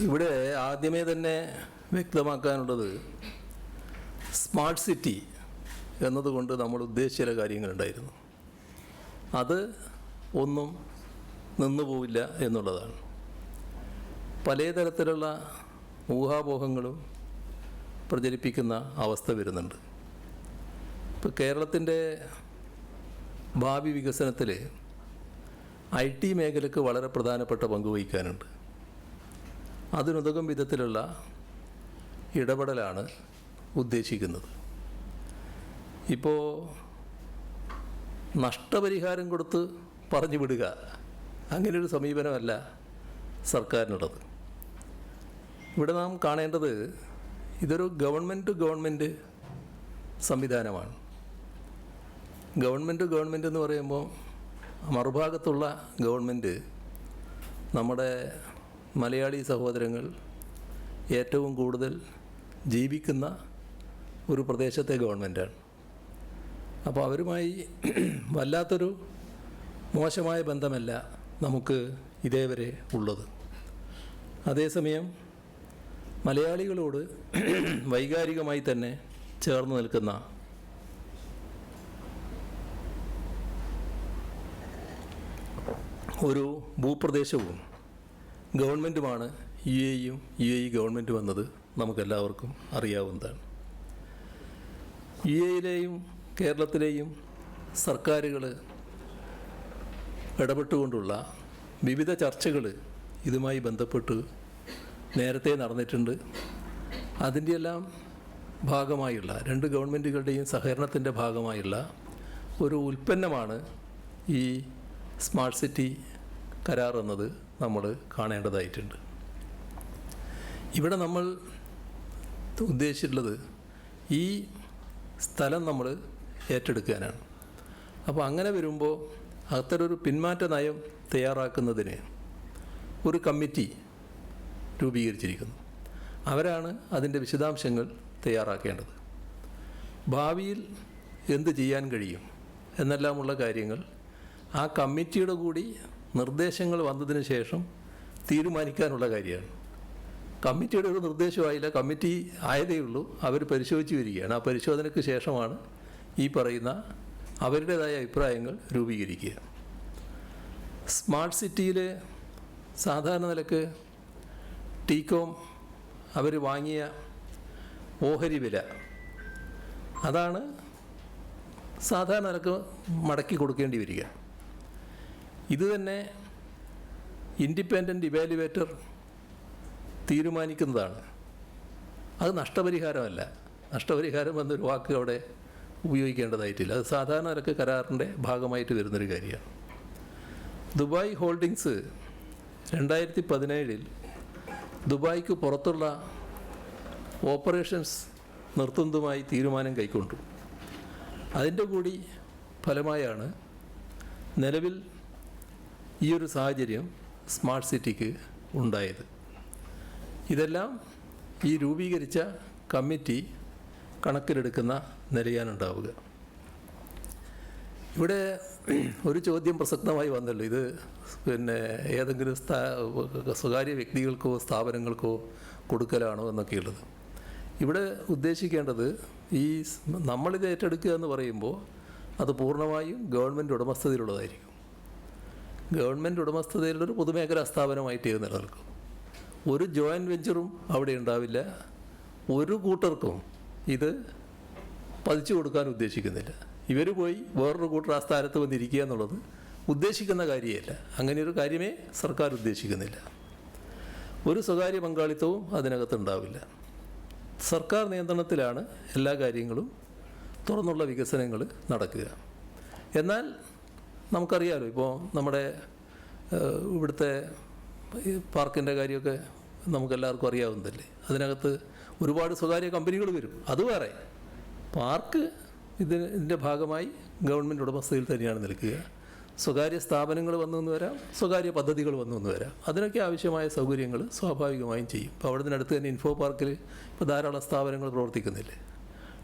ഇവിടെ ആദ്യമേ തന്നെ വ്യക്തമാക്കാനുള്ളത് സ്മാർട്ട് സിറ്റി എന്നതുകൊണ്ട് നമ്മൾ ഉദ്ദേശിച്ച ചില കാര്യങ്ങളുണ്ടായിരുന്നു. അത് ഒന്നും നിന്നുപോവില്ല എന്നുള്ളതാണ്. പല തരത്തിലുള്ള ഊഹാപോഹങ്ങളും പ്രചരിപ്പിക്കുന്ന അവസ്ഥ വരുന്നുണ്ട്. ഇപ്പോൾ കേരളത്തിന്റെ ഭാവി വികസനത്തിൽ ഐ ടി മേഖലയ്ക്ക് വളരെ പ്രധാനപ്പെട്ട പങ്ക് വഹിക്കാനുണ്ട്. അതിനുതകും വിധത്തിലുള്ള ഇടപെടലാണ് ഉദ്ദേശിക്കുന്നത്. ഇപ്പോൾ നഷ്ടപരിഹാരം കൊടുത്ത് പറഞ്ഞു വിടുക അങ്ങനെയൊരു സമീപനമല്ല സർക്കാരിനുള്ളത്. ഇവിടെ നാം കാണേണ്ടത് ഇതൊരു ഗവൺമെന്റ് ടു ഗവൺമെന്റ് സംവിധാനമാണ്. ഗവൺമെന്റ് ഗവൺമെന്റ് എന്ന് പറയുമ്പോൾ മറുഭാഗത്തുള്ള ഗവൺമെന്റ് നമ്മുടെ മലയാളി സഹോദരങ്ങൾ ഏറ്റവും കൂടുതൽ ജീവിക്കുന്ന ഒരു പ്രദേശത്തെ ഗവൺമെന്റാണ്. അപ്പോൾ അവരുമായി വല്ലാത്തൊരു മോശമായ ബന്ധമല്ല നമുക്ക് ഇതേവരെ ഉള്ളത്. അതേസമയം മലയാളികളോട് വൈകാരികമായി തന്നെ ചേർന്ന് നിൽക്കുന്ന ഒരു ഭൂപ്രദേശവും ഗവൺമെന്റുമാണ് യു എയും യു എ ഗവൺമെന്റ് വന്നത് നമുക്കെല്ലാവർക്കും അറിയാവുന്നതാണ്. യു എയിലെയും കേരളത്തിലെയും സർക്കാരുകൾ ഇടപെട്ടുകൊണ്ടുള്ള വിവിധ ചർച്ചകൾ ഇതുമായി ബന്ധപ്പെട്ട് നേരത്തെ നടന്നിട്ടുണ്ട്. അതിന്റെ എല്ലാം ഭാഗമായുള്ള രണ്ട് ഗവൺമെന്റുകളുടെയും സഹകരണത്തിന്റെ ഭാഗമായുള്ള ഒരു ഉൽപ്പന്നമാണ് ഈ സ്മാർട്ട് സിറ്റി കരാർ എന്നത്. നമ്മൾ കാണേണ്ടതായിട്ടുണ്ട്. ഇവിടെ നമ്മൾ ഉദ്ദേശിച്ചിട്ടുള്ളത് ഈ സ്ഥലം നമ്മൾ ഏറ്റെടുക്കാനാണ്. അപ്പോൾ അങ്ങനെ വരുമ്പോൾ അത്തരൊരു പിന്മാറ്റ നയം തയ്യാറാക്കുന്നതിന് ഒരു കമ്മിറ്റി രൂപീകരിച്ചിരിക്കുന്നു. അവരാണ് അതിന്റെ വിശദാംശങ്ങൾ തയ്യാറാക്കേണ്ടത്. ഭാവിയിൽ എന്ത് ചെയ്യാൻ കഴിയും? എന്നെല്ലാമുള്ള കാര്യങ്ങൾ ആ കമ്മിറ്റിയുടെ കൂടി നിർദ്ദേശങ്ങൾ വന്നതിന് ശേഷം തീരുമാനിക്കാനുള്ള കാര്യമാണ്. കമ്മിറ്റിയുടെ ഒരു നിർദ്ദേശമായില്ല. കമ്മിറ്റി ആയതേ ഉള്ളൂ. അവർ പരിശോധിച്ച് വരികയാണ്. ആ പരിശോധനയ്ക്ക് ശേഷമാണ് ഈ പറയുന്ന അവരുടേതായ അഭിപ്രായങ്ങൾ രൂപീകരിക്കുക. സ്മാർട്ട് സിറ്റിയിൽ സാധാരണ നിലയ്ക്ക് ടീകോം അവർ വാങ്ങിയ ഓഹരി വില അതാണ് സാധാരണ നിലയ്ക്ക് മടക്കി കൊടുക്കേണ്ടി വരിക. ഇത് തന്നെ ഇൻഡിപെൻഡന്റ് ഇവാലുവേറ്റർ തീരുമാനിക്കുന്നതാണ്. അത് നഷ്ടപരിഹാരമല്ല. നഷ്ടപരിഹാരം എന്നൊരു വാക്ക് അവിടെ ഉപയോഗിക്കേണ്ടതായിട്ടില്ല. അത് സാധാരണ നിരക്ക് കരാറിന്റെ ഭാഗമായിട്ട് വരുന്നൊരു കാര്യമാണ്. ദുബായ് ഹോൾഡിങ്സ് രണ്ടായിരത്തി പതിനേഴിൽ ദുബായ്ക്ക് പുറത്തുള്ള ഓപ്പറേഷൻസ് നിർത്തുന്നതുമായി തീരുമാനം കൈക്കൊണ്ടു. അതിന്റെ കൂടി ഫലമായാണ് നിലവിൽ ഈ ഒരു സാഹചര്യം സ്മാർട്ട് സിറ്റിക്ക് ഉണ്ടായത്. ഇതെല്ലാം ഈ രൂപീകരിച്ച കമ്മിറ്റി കണക്കിലെടുക്കുന്ന നിലയാണുണ്ടാവുക ഇവിടെ ഒരു ചോദ്യം പ്രസക്തമായി വന്നല്ലോ. ഇത് പിന്നെ ഏതെങ്കിലും സ്ഥാ സ്വകാര്യ വ്യക്തികൾക്കോ സ്ഥാപനങ്ങൾക്കോ കൊടുക്കലാണോ എന്നൊക്കെയുള്ളത്. ഇവിടെ ഉദ്ദേശിക്കേണ്ടത് ഈ നമ്മളിത് ഏറ്റെടുക്കുക എന്ന് പറയുമ്പോൾ അത് പൂർണമായും ഗവൺമെന്റ് ഉടമസ്ഥതയിലുള്ളതായിരിക്കും. ഗവൺമെന്റ് ഉടമസ്ഥതയിലുള്ളൊരു പൊതുമേഖലാ സ്ഥാപനമായിട്ട് ഇത് നിലനിൽക്കും. ഒരു ജോയിന്റ് വെഞ്ചറും അവിടെ ഉണ്ടാവില്ല. ഒരു കൂട്ടർക്കും ഇത് പതിച്ചു കൊടുക്കാൻ ഉദ്ദേശിക്കുന്നില്ല. ഇവർ പോയി വേറൊരു കൂട്ടർ ആ സ്ഥാനത്ത് വന്നിരിക്കുക എന്നുള്ളത് ഉദ്ദേശിക്കുന്ന കാര്യമല്ല. അങ്ങനെ ഒരു കാര്യമേ സർക്കാർ ഉദ്ദേശിക്കുന്നില്ല. ഒരു സ്വകാര്യ പങ്കാളിത്തവും അതിനകത്ത് ഉണ്ടാവില്ല. സർക്കാർ നിയന്ത്രണത്തിലാണ് എല്ലാ കാര്യങ്ങളും തുറന്നുള്ള വികസനങ്ങൾ നടക്കുക. എന്നാൽ നമുക്കറിയാലോ ഇപ്പോൾ നമ്മുടെ ഇവിടുത്തെ പാർക്കിന്റെ കാര്യമൊക്കെ നമുക്കെല്ലാവർക്കും അറിയാവുന്നതല്ലേ? അതിനകത്ത് ഒരുപാട് സ്വകാര്യ കമ്പനികൾ വരും. അത് വേറെ. പാർക്ക് ഇതിന് ഇതിന്റെ ഭാഗമായി ഗവൺമെന്റ് ഉടമസ്ഥയിൽ തന്നെയാണ് നിൽക്കുക. സ്വകാര്യ സ്ഥാപനങ്ങൾ വന്നു എന്ന് വരാം സ്വകാര്യ പദ്ധതികൾ വന്നു എന്ന് വരാം. അതിനൊക്കെ ആവശ്യമായ സൗകര്യങ്ങൾ സ്വാഭാവികമായും ചെയ്യും. ഇപ്പോൾ നിന്നടുത്ത് തന്നെ ഇൻഫോ പാർക്കിൽ ഇപ്പോൾ ധാരാളം സ്ഥാപനങ്ങൾ പ്രവർത്തിക്കുന്നില്ലേ?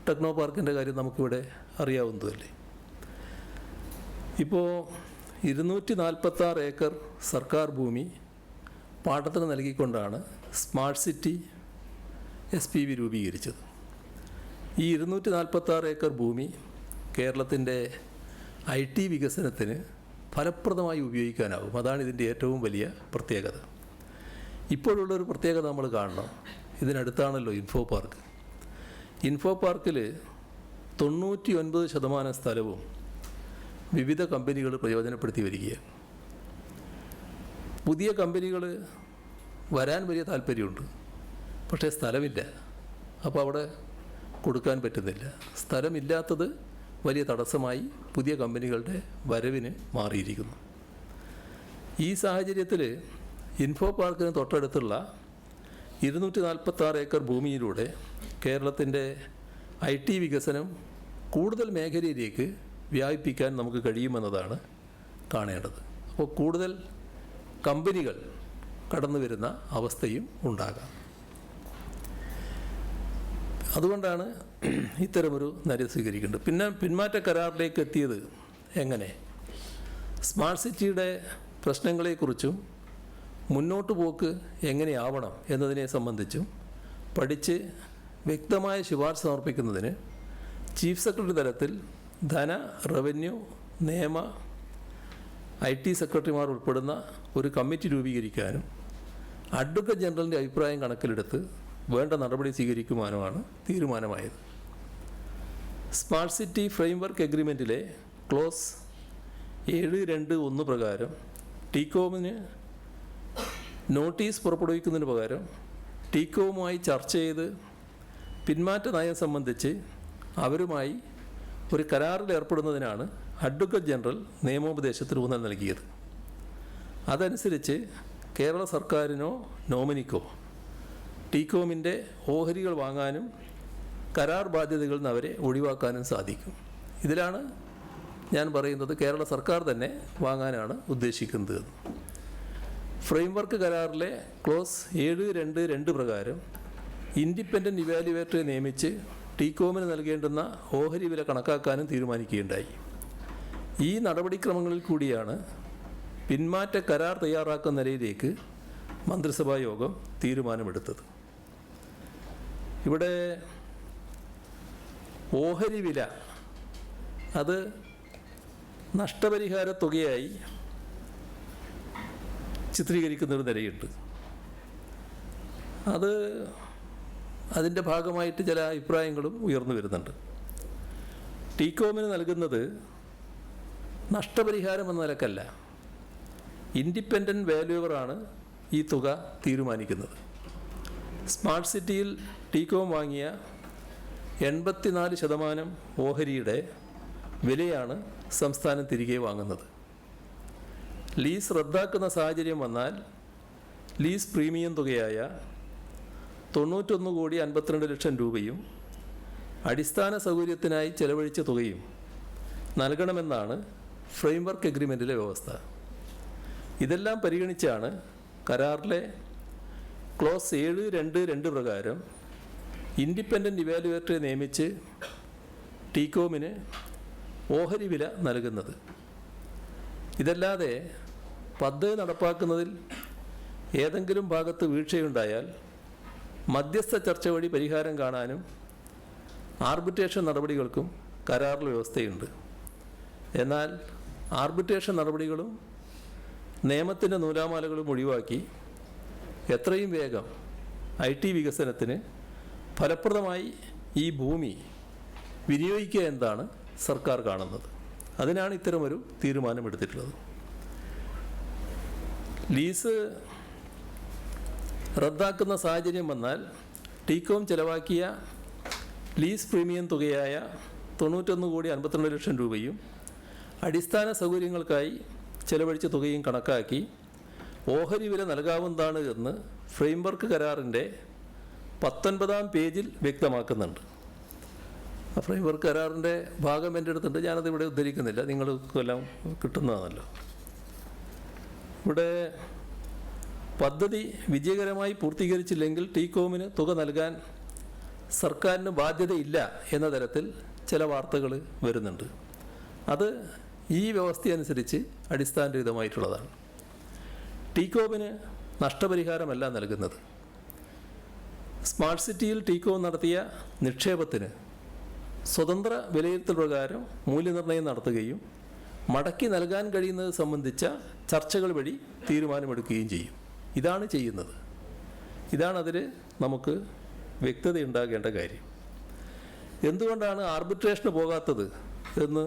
ടെക്നോ പാർക്കിന്റെ കാര്യം നമുക്കിവിടെ അറിയാവുന്നതല്ലേ? ഇപ്പോൾ ഇരുന്നൂറ്റി നാൽപ്പത്താറ് ഏക്കർ സർക്കാർ ഭൂമി പാട്ടത്തിന് നൽകിക്കൊണ്ടാണ് smart city S P V രൂപീകരിച്ചത്. ഈ ഇരുന്നൂറ്റി നാൽപ്പത്താറ് ഏക്കർ ഭൂമി കേരളത്തിന്റെ ഐ ടി വികസനത്തിന് ഫലപ്രദമായി ഉപയോഗിക്കാനാവും. അതാണ് ഇതിന്റെ ഏറ്റവും വലിയ പ്രത്യേകത. ഇപ്പോഴുള്ളൊരു പ്രത്യേകത നമ്മൾ കാണണം. ഇതിനടുത്താണല്ലോ ഇൻഫോ പാർക്ക്. ഇൻഫോ പാർക്കിൽ തൊണ്ണൂറ്റി ഒൻപത് ശതമാനം സ്ഥലവും വിവിധ കമ്പനികൾ പ്രയോജനപ്പെടുത്തി വരികയാണ്. പുതിയ കമ്പനികൾ വരാൻ വലിയ താല്പര്യമുണ്ട്. പക്ഷേ സ്ഥലമില്ല. അപ്പോൾ അവിടെ കൊടുക്കാൻ പറ്റുന്നില്ല. സ്ഥലമില്ലാത്തത് വലിയ തടസ്സമായി പുതിയ കമ്പനികളുടെ വരവിന് മാറിയിരിക്കുന്നു. ഈ സാഹചര്യത്തിൽ ഇൻഫോ പാർക്കിന് തൊട്ടടുത്തുള്ള ഇരുന്നൂറ്റി നാൽപ്പത്താറ് ഏക്കർ ഭൂമിയിലൂടെ കേരളത്തിന്റെ ഐ ടി വികസനം കൂടുതൽ മേഖലയിലേക്ക് വ്യാപിപ്പിക്കാൻ നമുക്ക് കഴിയുമെന്നതാണ് കാണേണ്ടത്. അപ്പോൾ കൂടുതൽ കമ്പനികൾ കടന്നു വരുന്ന അവസ്ഥയും ഉണ്ടാകാം. അതുകൊണ്ടാണ് ഇത്തരമൊരു നയം സ്വീകരിക്കേണ്ടത്. പിന്നെ പിന്മാറ്റ കരാറിലേക്ക് എത്തിയത് എങ്ങനെ? സ്മാർട്ട് സിറ്റിയുടെ പ്രശ്നങ്ങളെക്കുറിച്ചും മുന്നോട്ട് പോക്ക് എങ്ങനെയാവണം എന്നതിനെ സംബന്ധിച്ചും പഠിച്ച് വ്യക്തമായ ശുപാർശ സമർപ്പിക്കുന്നതിന് ചീഫ് സെക്രട്ടറി തലത്തിൽ ധന റവന്യൂ നിയമ ഐ ടി സെക്രട്ടറിമാർ ഉൾപ്പെടുന്ന ഒരു കമ്മിറ്റി രൂപീകരിക്കാനും അഡ്വക്കേറ്റ് ജനറലിന്റെ അഭിപ്രായം കണക്കിലെടുത്ത് വേണ്ട നടപടി സ്വീകരിക്കുവാനുമാണ് തീരുമാനമായത്. സ്മാർട്ട് സിറ്റി ഫ്രെയിംവർക്ക് എഗ്രിമെന്റിലെ ക്ലോസ് ഏഴ് രണ്ട് ഒന്ന് പ്രകാരം ടീകോമിന് നോട്ടീസ് പുറപ്പെടുവിക്കുന്നതിന് പകരം ടീകോവുമായി ചർച്ച ചെയ്ത് പിന്മാറ്റ നയം സംബന്ധിച്ച് അവരുമായി ഒരു കരാറിൽ ഏർപ്പെടുന്നതിനാണ് അഡ്വക്കേറ്റ് ജനറൽ നിയമോപദേശത്തിന് ഊന്നൽ നൽകിയത്. അതനുസരിച്ച് കേരള സർക്കാരിനോ നോമിനിക്കോ ടീകോമിന്റെ ഓഹരികൾ വാങ്ങാനും കരാർ ബാധ്യതകളിൽ നിന്ന് അവരെ ഒഴിവാക്കാനും സാധിക്കും. ഇതിലാണ് ഞാൻ പറയുന്നത് കേരള സർക്കാർ തന്നെ വാങ്ങാനാണ് ഉദ്ദേശിക്കുന്നത് ഫ്രെയിംവർക്ക് കരാറിലെ ക്ലോസ് ഏഴ് രണ്ട് രണ്ട് പ്രകാരം ഇൻഡിപെൻഡന്റ് ഇവാലുവേറ്ററെ നിയമിച്ച് ടീകോമിന് നൽകേണ്ടുന്ന ഓഹരി വില കണക്കാക്കാനും തീരുമാനിക്കുകയുണ്ടായി. ഈ നടപടിക്രമങ്ങളിൽ കൂടിയാണ് പിന്മാറ്റ കരാർ തയ്യാറാക്കുന്ന നിലയിലേക്ക് മന്ത്രിസഭാ യോഗം തീരുമാനമെടുത്തത്. ഇവിടെ ഓഹരി വില അത് നഷ്ടപരിഹാര തുകയായി ചിത്രീകരിക്കുന്നൊരു നിലയുണ്ട്. അത് അതിന്റെ ഭാഗമായിട്ട് ചില അഭിപ്രായങ്ങളും ഉയർന്നു വരുന്നുണ്ട്. ടീകോമിന് നൽകുന്നത് നഷ്ടപരിഹാരം എന്ന നിലക്കല്ല. ഇൻഡിപെൻഡന്റ് വാല്യൂവറാണ് ഈ തുക തീരുമാനിക്കുന്നത്. സ്മാർട്ട് സിറ്റിയിൽ ടീകോം വാങ്ങിയ എൺപത്തിനാല് ശതമാനം ഓഹരിയുടെ വിലയാണ് സംസ്ഥാനം തിരികെ വാങ്ങുന്നത്. ലീസ് റദ്ദാക്കുന്ന സാഹചര്യം വന്നാൽ ലീസ് പ്രീമിയം തുകയായ തൊണ്ണൂറ്റൊന്ന് കോടി അൻപത്തിരണ്ട് ലക്ഷം രൂപയും അടിസ്ഥാന സൗകര്യത്തിനായി ചെലവഴിച്ച തുകയും നൽകണമെന്നാണ് ഫ്രെയിംവർക്ക് എഗ്രിമെന്റിലെ വ്യവസ്ഥ. ഇതെല്ലാം പരിഗണിച്ചാണ് കരാറിലെ ക്ലോസ് ഏഴ് രണ്ട് രണ്ട് പ്രകാരം ഇൻഡിപെൻഡന്റ് ഇവാലുവേറ്ററെ നിയമിച്ച് ടീകോമിന് ഓഹരി വില നൽകുന്നത്. ഇതല്ലാതെ പദ്ധതി നടപ്പാക്കുന്നതിൽ ഏതെങ്കിലും ഭാഗത്ത് വീഴ്ചയുണ്ടായാൽ മധ്യസ്ഥ ചർച്ച വഴി പരിഹാരം കാണാനും ആർബിട്രേഷൻ നടപടികൾക്കും കരാറിൽ വ്യവസ്ഥയുണ്ട്. എന്നാൽ ആർബിട്രേഷൻ നടപടികളും നിയമത്തിന്റെ നൂലാമാലകളും ഒഴിവാക്കി എത്രയും വേഗം ഐ ടി വികസനത്തിന് ഫലപ്രദമായി ഈ ഭൂമി വിനിയോഗിക്കുക എന്നാണ് സർക്കാർ കാണുന്നത്. അതിനാണ് ഇത്തരമൊരു തീരുമാനമെടുത്തിട്ടുള്ളത്. ലീസ് റദ്ദാക്കുന്ന സാഹചര്യം വന്നാൽ ടീകോം ചെലവാക്കിയ ലീസ് പ്രീമിയം തുകയായ തൊണ്ണൂറ്റൊന്ന് കോടി അൻപത്തിരണ്ട് ലക്ഷം രൂപയും അടിസ്ഥാന സൗകര്യങ്ങൾക്കായി ചെലവഴിച്ച തുകയും കണക്കാക്കി ഓഹരി വില നൽകാവുന്നതാണ് എന്ന് ഫ്രെയിംവർക്ക് കരാറിന്റെ പത്തൊൻപതാം പേജിൽ വ്യക്തമാക്കുന്നുണ്ട്. ഫ്രെയിംവർക്ക് കരാറിന്റെ ഭാഗം എന്റെ അടുത്തുണ്ട്. ഞാനത് ഇവിടെ ഉദ്ധരിക്കുന്നില്ല. നിങ്ങൾക്കെല്ലാം കിട്ടുന്നതാണല്ലോ. ഇവിടെ പദ്ധതി വിജയകരമായി പൂർത്തീകരിച്ചില്ലെങ്കിൽ ടീകോമിന് തുക നൽകാൻ സർക്കാരിന് ബാധ്യതയില്ല എന്ന തരത്തിൽ ചില വാർത്തകൾ വരുന്നുണ്ട്. അത് ഈ വ്യവസ്ഥയനുസരിച്ച് അടിസ്ഥാനരഹിതമായിട്ടുള്ളതാണ്. ടീകോമിന് നഷ്ടപരിഹാരമല്ല നൽകുന്നത്. സ്മാർട്ട് സിറ്റിയിൽ ടീകോം നടത്തിയ നിക്ഷേപത്തിന് സ്വതന്ത്ര വിലയിരുത്തൽ പ്രകാരം മൂല്യനിർണയം നടത്തുകയും മടക്കി നൽകാൻ കഴിയുന്നത് സംബന്ധിച്ച ചർച്ചകൾ വഴി തീരുമാനമെടുക്കുകയും ചെയ്യും. ഇതാണ് ചെയ്യുന്നത്. ഇതാണ് അതിൽ നമുക്ക് വ്യക്തതയുണ്ടാകേണ്ട കാര്യം. എന്തുകൊണ്ടാണ് ആർബിട്രേഷന് പോകാത്തത് എന്ന്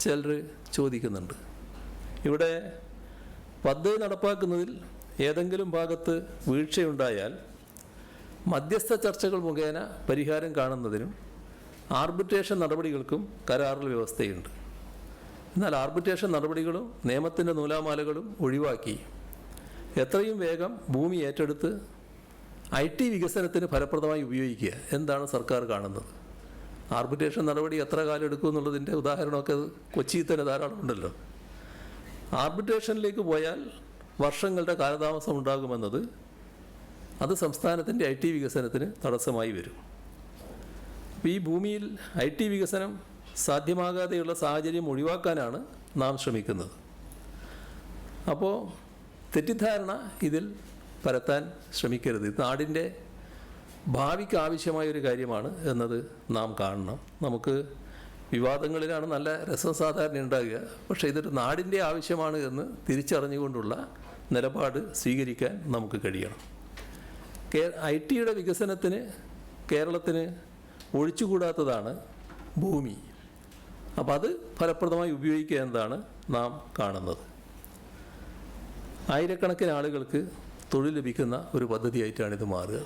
ചിലർ ചോദിക്കുന്നുണ്ട്. ഇവിടെ പദ്ധതി നടപ്പാക്കുന്നതിൽ ഏതെങ്കിലും ഭാഗത്ത് വീഴ്ചയുണ്ടായാൽ മധ്യസ്ഥ ചർച്ചകൾ മുഖേന പരിഹാരം കാണുന്നതിനും ആർബിട്രേഷൻ നടപടികൾക്കും കരാറിൽ വ്യവസ്ഥയുണ്ട്. എന്നാൽ ആർബിട്രേഷൻ നടപടികളും നിയമത്തിന്റെ നൂലാമാലകളും ഒഴിവാക്കി എത്രയും വേഗം ഭൂമി ഏറ്റെടുത്ത് ഐ ടി വികസനത്തിന് ഫലപ്രദമായി ഉപയോഗിക്കുക. എന്താണ് സർക്കാർ കാണുന്നത്? ആർബിട്രേഷൻ നടപടി എത്ര കാലം എടുക്കും എന്നുള്ളതിന്റെ ഉദാഹരണമൊക്കെ കൊച്ചിയിൽ തന്നെ ധാരാളം ഉണ്ടല്ലോ. ആർബിട്രേഷനിലേക്ക് പോയാൽ വർഷങ്ങളുടെ കാലതാമസം ഉണ്ടാകുമെന്നത് അത് സംസ്ഥാനത്തിന്റെ ഐ ടി വികസനത്തിന് തടസ്സമായി വരും. അപ്പോൾ ഈ ഭൂമിയിൽ ഐ ടി വികസനം സാധ്യമാകാതെയുള്ള സാഹചര്യം ഒഴിവാക്കാനാണ് നാം ശ്രമിക്കുന്നത്. അപ്പോൾ തെറ്റിദ്ധാരണ ഇതിൽ പരത്താൻ ശ്രമിക്കരുത്. ഇത് നാടിന്റെ ഭാവിക്ക് ആവശ്യമായ ഒരു കാര്യമാണ് എന്നത് നാം കാണണം. നമുക്ക് വിവാദങ്ങളിലാണ് നല്ല രസം സാധാരണ ഉണ്ടാകുക. പക്ഷേ ഇതൊരു നാടിന്റെ ആവശ്യമാണ് എന്ന് തിരിച്ചറിഞ്ഞുകൊണ്ടുള്ള നിലപാട് സ്വീകരിക്കാൻ നമുക്ക് കഴിയണം. കേ ഐ ടിയുടെ വികസനത്തിന് കേരളത്തിന് ഒഴിച്ചുകൂടാത്തതാണ് ഭൂമി. അപ്പോൾ അത് ഫലപ്രദമായി ഉപയോഗിക്കുക എന്നതാണ് നാം കാണുന്നത്. ആയിരക്കണക്കിന് ആളുകൾക്ക് തൊഴിൽ ലഭിക്കുന്ന ഒരു പദ്ധതിയായിട്ടാണ് ഇത് മാറുക.